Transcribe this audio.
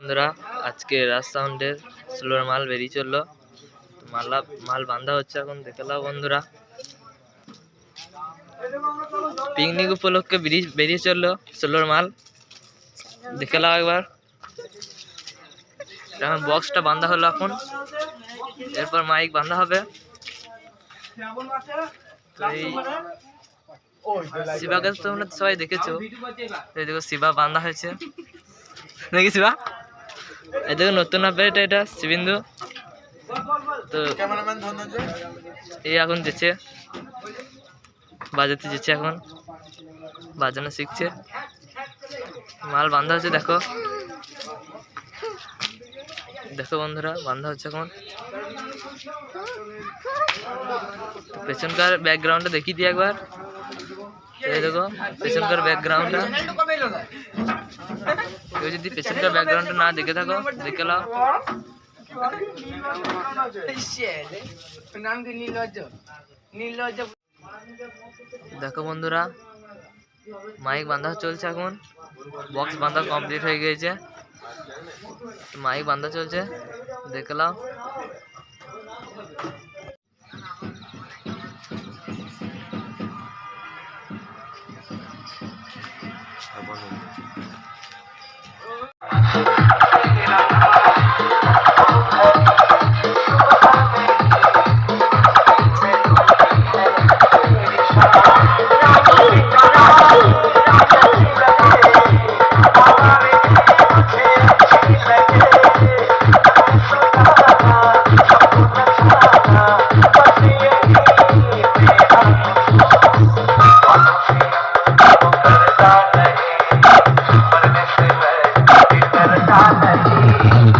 বন্ধুরা, আজকে রাজ সাউন্ডের স্লোর মাল বেরিয়ে চলল। তো মাল্লা মাল বান্ধা হচ্ছে এখন, দেখে নাও বন্ধুরা। পিকনিক উপলক্ষে বেরিয়ে বেরিয়ে চলল স্লোর মাল। দেখে নাও একবার। এখন বক্সটা বান্ধা হলো এখন। এরপর মাইক বান্ধা হবে। শিবাকে তোমরা সবাই দেখেছ। দেখো শিবা বান্ধা হয়েছে। দেখি শিবা? দেখো নতুন আপডেট এটা শিবিন্দু তো এই এখন যেছে বাজাতে যেছে এখন। বাজানো শিখছে। মাল বান্ধা হচ্ছে দেখো। দেখো বন্ধুরা বান্ধা হচ্ছে এখন। পেছনকার ব্যাকগ্রাউন্ডটা দেখিয়ে দিই একবার। এই দেখো পেছনকার ব্যাকগ্রাউন্ডটা কেউ যদি পেছনকার ব্যাকগ্রাউন্ডটা না দেখে থাকো, দেখে নাও। দেখো বন্ধুরা মাইক বাঁধা চলছে এখন। বক্স বাঁধা কমপ্লিট হয়ে গিয়েছে। মাইক বাঁধা চলছে। দেখে 나, 가는 거. Mm-hmm.